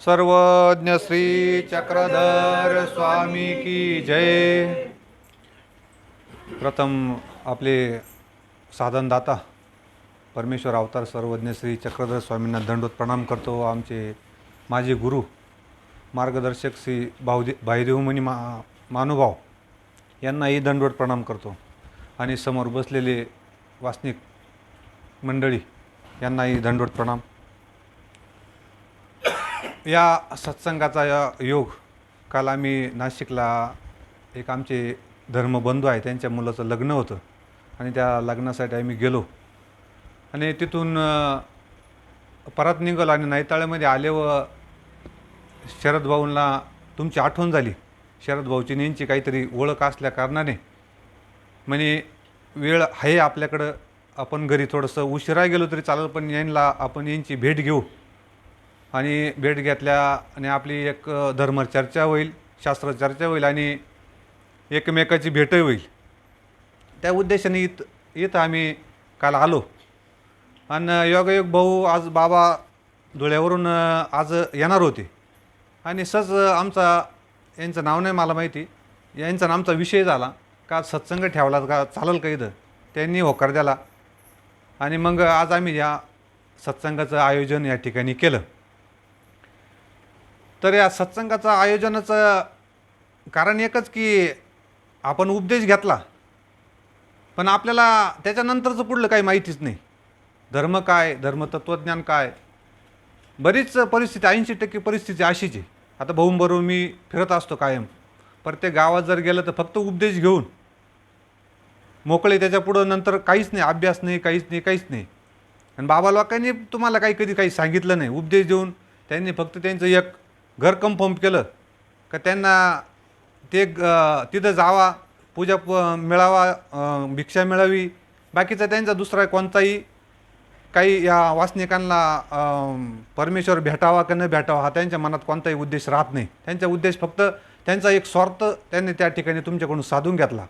सर्वज्ञ श्री चक्रधर स्वामी की जय. प्रथम आपले साधनदाता परमेश्वर अवतार सर्वज्ञ श्री चक्रधर स्वामींना दंडोत प्रणाम करतो. आमचे माझे गुरु मार्गदर्शक श्री भाऊदे भाईदेवमणी मा मानुभाव यांनाही दंडवत प्रणाम करतो. आणि समोर बसलेले वासनिक मंडळी यांनाही दंडवत प्रणाम. या सत्संगाचा या योग काल आम्ही नाशिकला एक आमचे धर्मबंधू आहे त्यांच्या मुलाचं लग्न होतं आणि त्या लग्नासाठी आम्ही गेलो. आणि तिथून परत निघालो आणि नैताळ्यामध्ये आले व शरद भाऊंना तुमची आठवण झाली. शरद भाऊची यांची काहीतरी ओळख असल्या कारणाने. म्हणे वेळ आहे आपल्याकडं आपण घरी थोडंसं उशिरा गेलो तरी चालेल पण यांना आपण यांची भेट घेऊ. आणि भेट घेतल्या आणि आपली एक धर्मचर्चा होईल शास्त्रचर्चा होईल आणि एकमेकाची भेटही होईल. त्या उद्देशाने इथं इथं आम्ही काल आलो. आणि योगायोग भाऊ आज बाबा धुळ्यावरून आज येणार होते. आणि सहज आमचा यांचं नाव नाही मला माहिती. यांचा आणि आमचा विषय झाला. का सत्संग ठेवला का चालेल का इथं? त्यांनी होकार द्याला आणि मग आज आम्ही या सत्संगाचं आयोजन या ठिकाणी केलं. तर या सत्संगाचं आयोजनाचं कारण एकच की आपण उपदेश घेतला पण आपल्याला त्याच्यानंतरचं पुढलं काही माहितीच नाही. धर्म काय धर्मतत्वज्ञान काय? बरीच परिस्थिती ऐंशी टक्के परिस्थिती अशीच आहे. आता भाऊंबरोबर मी फिरत असतो कायम. प्रत्येक गावात जर गेलं तर फक्त उपदेश घेऊन मोकळे त्याच्या पुढं नंतर काहीच नाही अभ्यास नाही काहीच नाही काहीच नाही. आणि बाबा लोकांनी तुम्हाला काही कधी काही सांगितलं नाही. उपदेश देऊन त्यांनी फक्त त्यांचं एक घर कन्फर्म केलं का त्यांना ते तिथं जावा पूजा प- मिळावा भिक्षा मिळावी. बाकीचा त्यांचा दुसरा कोणताही काही या वासनिकांना परमेश्वर भेटावा का न भेटावा हा त्यांच्या मनात कोणताही उद्देश राहत नाही. त्यांचा उद्देश फक्त त्यांचा एक स्वार्थ त्यांनी त्या ठिकाणी तुमच्याकडून साधून घेतला.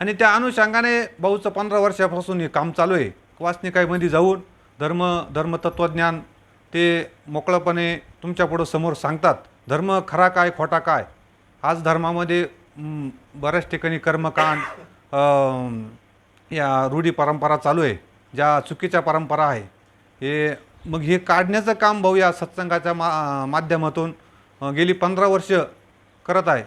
आणि त्या अनुषंगाने भाऊचं पंधरा वर्षापासून हे काम चालू आहे. वासनिकाईमध्ये जाऊन धर्म धर्मतत्वज्ञान ते मोकळंपणे तुमच्यापुढं समोर सांगतात धर्म खरा काय खोटा काय? आज धर्मामध्ये बऱ्याच ठिकाणी कर्मकांड या रूढी परंपरा चालू आहे ज्या चुकीच्या परंपरा आहे. हे मग हे काढण्याचं काम भाऊ या सत्संगाच्या मा माध्यमातून गेली पंधरा वर्ष करत आहे.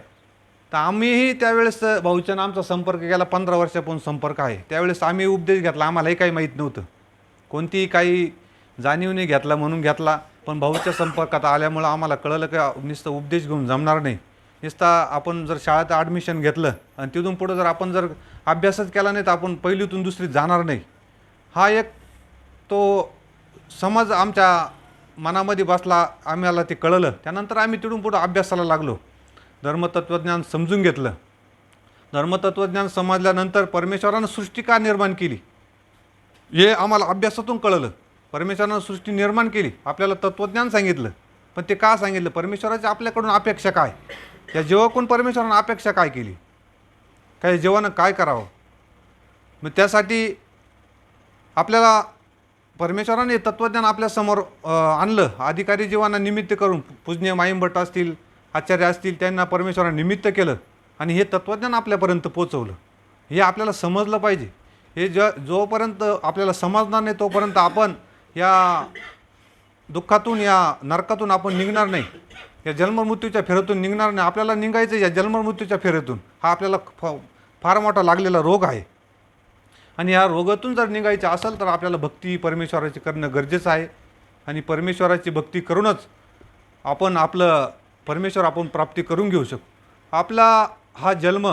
तर आम्हीही त्यावेळेस भाऊच्या आमचा संपर्क गेला पंधरा वर्षापासून संपर्क आहे. त्यावेळेस आम्ही उपदेश घेतला आम्हालाही काही माहीत नव्हतं. कोणतीही काही जाणीवने घेतला म्हणून घेतला. पण भाऊच्या संपर्कात आल्यामुळं आम्हाला कळलं का नुसतं उपदेश घेऊन जमणार नाही. नुसता आपण जर शाळेत ॲडमिशन घेतलं आणि तिथून पुढं जर आपण जर अभ्यासच केला नाही तर आपण पहिलीतून दुसरीत जाणार नाही. हा एक तो समज आमच्या मनामध्ये बसला आम्हाला ते कळलं. त्यानंतर आम्ही तिथून पुढं अभ्यासाला लागलो. धर्मतत्त्वज्ञान समजून घेतलं. धर्मतत्त्वज्ञान समजल्यानंतर परमेश्वरानं सृष्टी का निर्माण केली. हे आम्हाला अभ्यासातून कळलं. परमेश्वरानं सृष्टी निर्माण केली. आपल्याला तत्त्वज्ञान सांगितलं. पण ते का सांगितलं? परमेश्वराची आपल्याकडून अपेक्षा काय? या जेवाकडून परमेश्वरानं अपेक्षा काय केली? काय जीवानं काय करावं? मग त्यासाठी आपल्याला परमेश्वराने तत्त्वज्ञान आपल्यासमोर आणलं. अधिकारी जीवांना निमित्त करून पूजनीय माईंभट असतील आचार्य असतील त्यांना परमेश्वराने निमित्त केलं आणि हे तत्त्वज्ञान आपल्यापर्यंत पोचवलं हे आपल्याला समजलं पाहिजे. हे ज जोपर्यंत आपल्याला समजणार नाही तोपर्यंत आपण या दुःखातून या नरकातून आपण निघणार नाही. या जन्ममृत्यूच्या फेरीतून निघणार नाही. आपल्याला निघायचं या जन्ममृत्यूच्या फेरीतून. हा आपल्याला फ फार मोठा लागलेला रोग आहे. आणि या रोगातून जर निघायचं असेल तर आपल्याला भक्ती परमेश्वराची करणं गरजेचं आहे. आणि परमेश्वराची भक्ती करूनच आपण आपलं परमेश्वर आपण प्राप्ती करून घेऊ शकू. आपला हा जन्म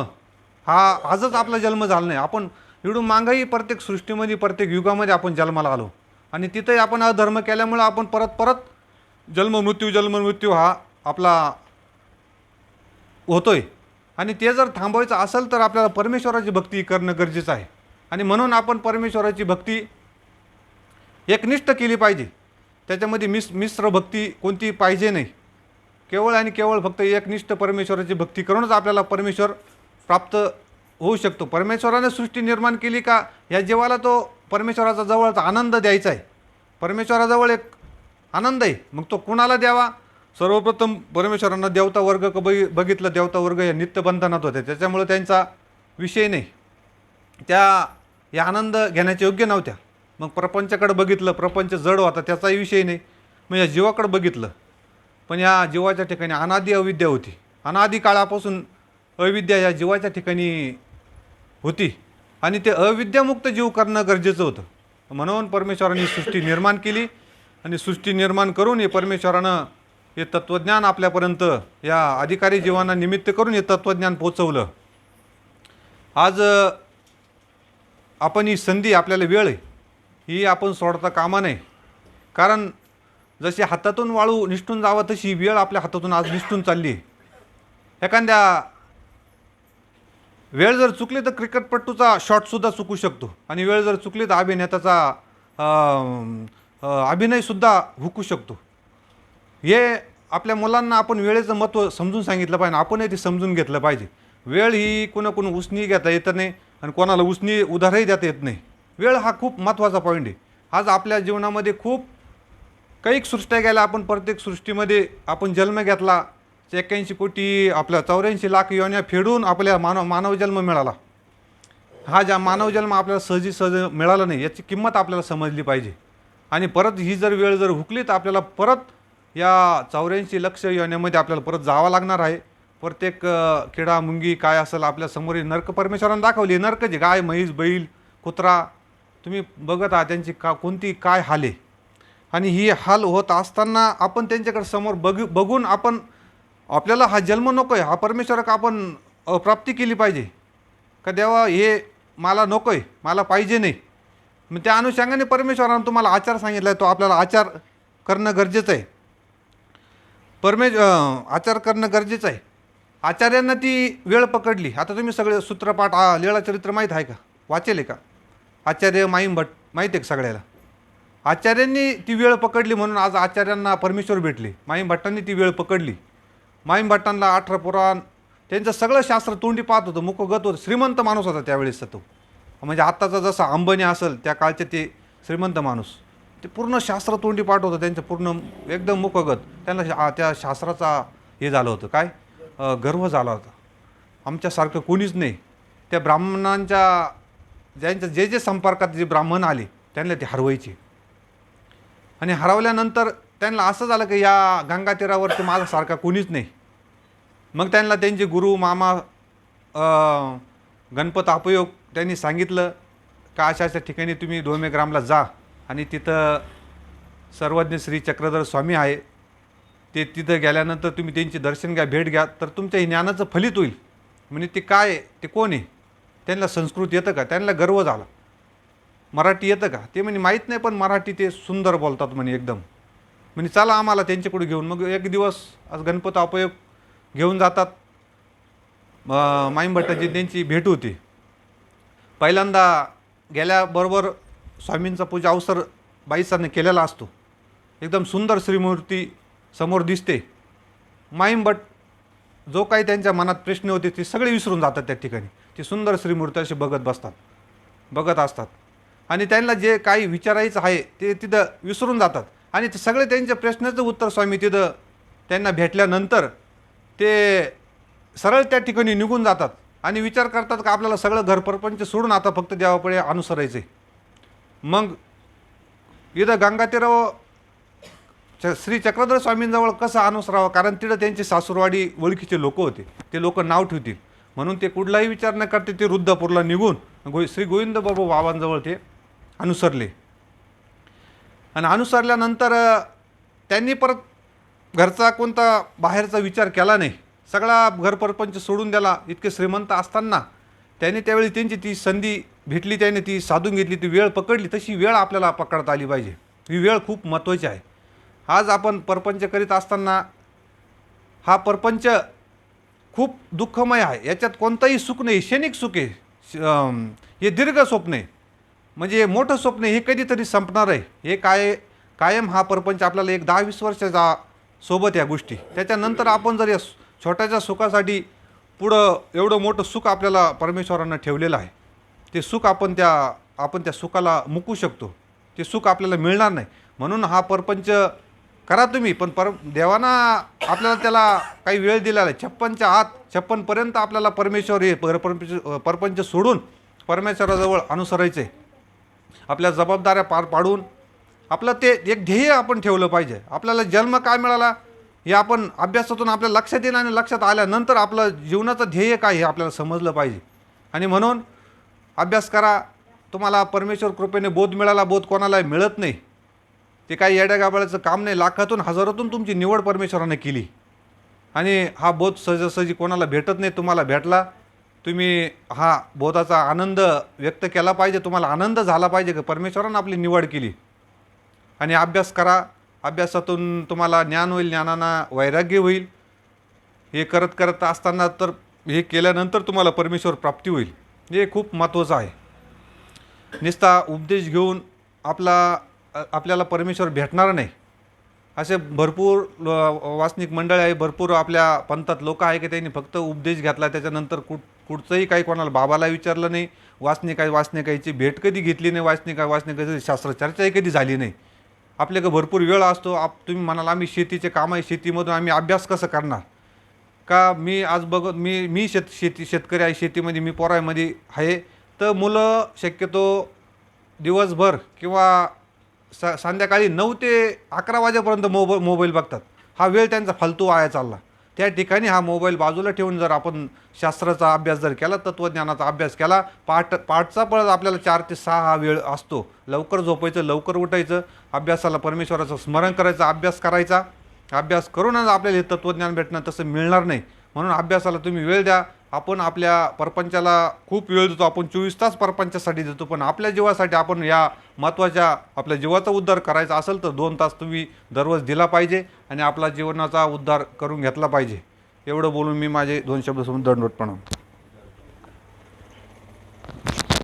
हा आजच आपला जन्म झाला नाही. आपण इडून मागंही प्रत्येक सृष्टीमध्ये प्रत्येक युगामध्ये आपण जन्माला आलो. आणि तिथंही आपण हा धर्म केल्यामुळं आपण परत परत जन्म मृत्यू जन्म मृत्यू हा आपला होतोय. आणि ते जर थांबवायचं असेल तर आपल्याला परमेश्वराची भक्ती करणं गरजेचं आहे. आणि म्हणून आपण परमेश्वराची भक्ती एकनिष्ठ केली पाहिजे. त्याच्यामध्ये मिस मिश्र भक्ती कोणती पाहिजे नाही. केवळ आणि केवळ फक्त एकनिष्ठ परमेश्वराची भक्ती करूनच आपल्याला परमेश्वर प्राप्त होऊ शकतो. परमेश्वराने सृष्टी निर्माण केली का या जीवाला तो परमेश्वराचा जवळचा आनंद द्यायचा आहे. परमेश्वराजवळ एक आनंद आहे. मग तो कुणाला द्यावा? सर्वप्रथम परमेश्वरांना देवता वर्ग क- बघि बघितलं देवता वर्ग या नित्यबंधनात होते. त्याच्यामुळे त्यांचा विषय नाही. त्या या आनंद घेण्याच्या योग्य नव्हत्या. मग प्रपंचाकडे बघितलं प्रपंच जड होता त्याचाही विषय नाही. मग या जीवाकडे बघितलं. पण या जीवाच्या ठिकाणी अनादी अविद्या होती. अनादी काळापासून अविद्या या जीवाच्या ठिकाणी होती. आणि ते अविद्यामुक्त जीव करणं गरजेचं होतं. म्हणून परमेश्वराने सृष्टी निर्माण केली आणि सृष्टी निर्माण करून हे परमेश्वरानं हे तत्त्वज्ञान आपल्यापर्यंत या अधिकारी जीवांना निमित्त करून हे तत्त्वज्ञान पोचवलं. आज आपण ही संधी आपल्याला वेळ ही आपण सोडता कामा नये. कारण जशी हातातून वाळू निष्ठून जावं तशी वेळ आपल्या हातातून आज निष्ठून चालली आहे. एखाद्या वेळ जर चुकली तर क्रिकेटपट्टूचा शॉटसुद्धा चुकू शकतो. आणि वेळ जर चुकली तर अभिनेत्याचा अभिनयसुद्धा हुकू शकतो. हे आपल्या मुलांना आपण वेळेचं महत्त्व समजून सांगितलं पाहिजे. आपणही ते समजून घेतलं पाहिजे. वेळ ही कोणा कोण उसनी घेता येत नाही आणि कोणाला उसनी उधारही देता येत नाही. वेळ हा खूप महत्त्वाचा पॉईंट आहे. आज आपल्या जीवनामध्ये खूप कैक सृष्ट्या गेल्या आपण प्रत्येक सृष्टीमध्ये आपण जन्म घेतला एक्क्याऐंशी कोटी आपल्या चौऱ्याऐंशी लाख योन्या फेडून आपल्या मानव मानवजन्म मिळाला. हा ज्या मानवजन्म आपल्याला सहजी सहज मिळाला नाही याची किंमत आपल्याला समजली पाहिजे. आणि परत ही जर वेळ जर हुकली तर आपल्याला परत या चौऱ्याऐंशी लक्ष योन्यामध्ये आपल्याला परत जावं लागणार आहे. प्रत्येक किडा मुंगी काय असेल आपल्यासमोर ही नरक परमेश्वरानं दाखवली. नर्क जे गाय म्हैस बैल कुत्रा तुम्ही बघत आहात त्यांची का कोणती काय हाले. आणि ही हाल होत असताना आपण त्यांच्याकडे समोर बघ बघून आपण आपल्याला हा जन्म नको आहे हा परमेश्वरक आपण प्राप्ती केली पाहिजे. का देवा हे मला नको आहे मला पाहिजे नाही. मग त्या अनुषंगाने परमेश्वरानं तुम्हाला आचार सांगितला आहे तो आपल्याला आचार करणं गरजेचं आहे. परमे आचार करणं गरजेचं आहे. आचार्यांना ती वेळ पकडली. आता तुम्ही सगळे सूत्रपाठ लीळाचरित्र माहीत आहे का? वाचेल आहे का? आचार्य माईम भट माहीत आहे का सगळ्याला? आचार्यांनी ती वेळ पकडली म्हणून आज आचार्यांना परमेश्वर भेटले. माईम भट्टांनी ती वेळ पकडली. माईम भट्टांना अठरा पुराण त्यांचं सगळं शास्त्र तोंडी पाहत होतं मुखगत होतं श्रीमंत माणूस होता त्यावेळेस तो. म्हणजे आत्ताचा जसा अंबनी असेल त्या काळचे ते श्रीमंत माणूस. ते पूर्ण शास्त्र तोंडी पाठ होतं त्यांचं पूर्ण एकदम मुखगत त्यांना शा- त्या शास्त्राचा हे झालं होतं काय? गर्व झाला होता. आमच्यासारखं कोणीच नाही. त्या ब्राह्मणांच्या ज्यांच्या जे जे संपर्कात जे ब्राह्मण आले त्यांना ते हरवायचे. आणि हरवल्यानंतर त्यांना असं झालं की या गंगा तीरावरती माझ्यासारखा कोणीच नाही. मग त्यांना त्यांचे गुरु मामा गणपत अपयोग त्यांनी सांगितलं का अशा अशा ठिकाणी तुम्ही दोमे ग्रामला जा आणि तिथं सर्वज्ञ श्री चक्रधर स्वामी आहे. ते तिथं गेल्यानंतर तुम्ही त्यांची दर्शन घ्या भेट घ्या तर तुमच्या ज्ञानाचं फलित होईल. म्हणजे ते काय आहे? ते कोण आहे? त्यांना संस्कृत येतं का? त्यांना गर्व झाला. मराठी येतं का? ते म्हणे माहीत नाही पण मराठी ते सुंदर बोलतात म्हणे एकदम. म्हणजे चला आम्हाला त्यांच्याकडे घेऊन. मग एक दिवस आज गणपत अपयोग घेऊन जातात. माईम भट्टाची त्यांची भेट होती. पहिल्यांदा गेल्याबरोबर स्वामींचा पूजा अवसर बाईसाने केलेला असतो. एकदम सुंदर श्रीमूर्ती समोर दिसते. माईम जो काही त्यांच्या मनात प्रश्न होते ते सगळे विसरून जातात त्या ठिकाणी. ती सुंदर श्रीमूर्ती अशी बघत बसतात. बघत असतात. आणि त्यांना जे काही विचारायचं आहे ते तिथं विसरून जातात. आणि ते सगळे त्यांच्या प्रश्नाचं उत्तर स्वामी तिथं त्यांना भेटल्यानंतर ते सरळ त्या ठिकाणी निघून जातात. आणि विचार करतात का आपल्याला सगळं घरप्रपंच सोडून आता फक्त देवापुढे अनुसरायचं आहे. मग इथं गंगातीराव च श्री चक्रधर स्वामींजवळ कसं अनुसरावं? कारण तिथं त्यांची सासूरवाडी ओळखीचे लोक होते. ते लोक नाव ठेवतील. म्हणून ते कुठलाही विचार न करते ते रुद्रपूरला निघून गो श्री गोविंद बाबू बाबांजवळ ते अनुसरले. आणि अनुसरल्यानंतर त्यांनी परत घरचा कोणता बाहेरचा विचार केला नाही. सगळा घरपरपंच सोडून द्याला इतके श्रीमंत असताना त्यांनी त्यावेळी त्यांची ती संधी भेटली त्याने ती साधून घेतली ती वेळ पकडली तशी वेळ आपल्याला पकडता आली पाहिजे. ही वेळ खूप महत्त्वाची आहे. आज आपण परपंच करीत असताना हा परपंच खूप दुःखमय आहे. याच्यात कोणतंही सुख नाही क्षणिक सुख आहे. श- हे दीर्घ स्वप्न आहे. म्हणजे मोठं स्वप्न आहे, हे कधीतरी संपणार आहे. हे काय कायम हा परपंच आपल्याला एक दहा वीस वर्षाचा सोबत या गोष्टी. त्याच्यानंतर आपण जर या छोट्याच्या सुखासाठी पुढं एवढं मोठं सुख आपल्याला परमेश्वरानं ठेवलेलं आहे. ते सुख आपण त्या आपण त्या सुखाला मुकू शकतो. ते सुख आपल्याला मिळणार नाही. म्हणून हा परपंच करा तुम्ही पण पर देवाना आपल्याला त्याला काही वेळ दिलेला आहे. छप्पनच्या आत छप्पनपर्यंत आपल्याला परमेश्वर हे परपंच परपंच सोडून परमेश्वराजवळ अनुसरायचे आपल्या जबाबदाऱ्या पार पाडून आपलं ते एक ध्येय आपण ठेवलं पाहिजे. आपल्याला जन्म काय मिळाला हे आपण अभ्यासातून आपल्या लक्षात येईल आणि लक्षात आल्यानंतर आपलं जीवनाचं ध्येय काय हे आपल्याला समजलं पाहिजे. आणि म्हणून अभ्यास करा तुम्हाला परमेश्वर कृपेने बोध मिळाला बोध कोणाला मिळत नाही. ते काही येड्यागाबाळाचं काम नाही लाखातून हजारातून तुमची निवड परमेश्वराने केली. आणि हा बोध सहजासहजी कोणाला भेटत नाही तुम्हाला भेटला. तुम्ही हा बोधाचा आनंद व्यक्त केला पाहिजे तुम्हाला आनंद झाला पाहिजे की परमेश्वरानं आपली निवड केली. आणि अभ्यास करा. अभ्यासातून तुम्हाला ज्ञान होईल ज्ञानानं वैराग्य होईल. हे करत करत असताना तर हे केल्यानंतर तुम्हाला परमेश्वर प्राप्ती होईल. हे खूप महत्त्वाचं आहे. नुसता उपदेश घेऊन आपला आपल्याला परमेश्वर भेटणार नाही. असे भरपूर वासनिक मंडळ आहे भरपूर आपल्या पंथात लोक आहे की त्यांनी फक्त उपदेश घेतला त्याच्यानंतर कुठ पुढचंही काही कोणाला बाबाला विचारलं नाही वासनिक आहे वासनिकाईची भेट कधी घेतली नाही वासनिक काय शास्त्र शास्त्रचर्चाही कधी झाली नाही. आपल्याकडे भरपूर वेळ असतो आप तुम्ही म्हणाल आम्ही शेतीचे काम आहे शेतीमधून आम्ही अभ्यास कसं करणार? का मी आज बघत मी मी शेत शेती शेतकरी आहे शेतीमध्ये मी पोरामध्ये आहे तर मुलं शक्यतो दिवसभर किंवा स संध्याकाळी नऊ ते अकरा वाजेपर्यंत मोब मोबाईल बघतात. हा वेळ त्यांचा फालतू वाया चालला. त्या ठिकाणी हा मोबाईल बाजूला ठेवून जर आपण शास्त्राचा अभ्यास जर केला तत्त्वज्ञानाचा अभ्यास केला पाठ पाठचा पळत आपल्याला चार ते सहा हा वेळ असतो. लवकर झोपायचं लवकर उठायचं अभ्यासाला परमेश्वराचं स्मरण करायचं अभ्यास करायचा. अभ्यास करूनच आपल्याला हे तत्त्वज्ञान भेटणं तसं मिळणार नाही. म्हणून अभ्यासाला तुम्ही वेळ द्या. आपण आपल्या परपंचाला खूप वेळ देतो आपण चोवीस तास परपंचासाठी देतो पण आपल्या जीवासाठी आपण या महत्त्वाच्या आपल्या जीवाचा उद्धार करायचा असेल तर दोन तास तुम्ही दररोज दिला पाहिजे आणि आपला जीवनाचा उद्धार करून घेतला पाहिजे. एवढं बोलून मी माझे दोन शब्द समोर दंडवट प्रणाम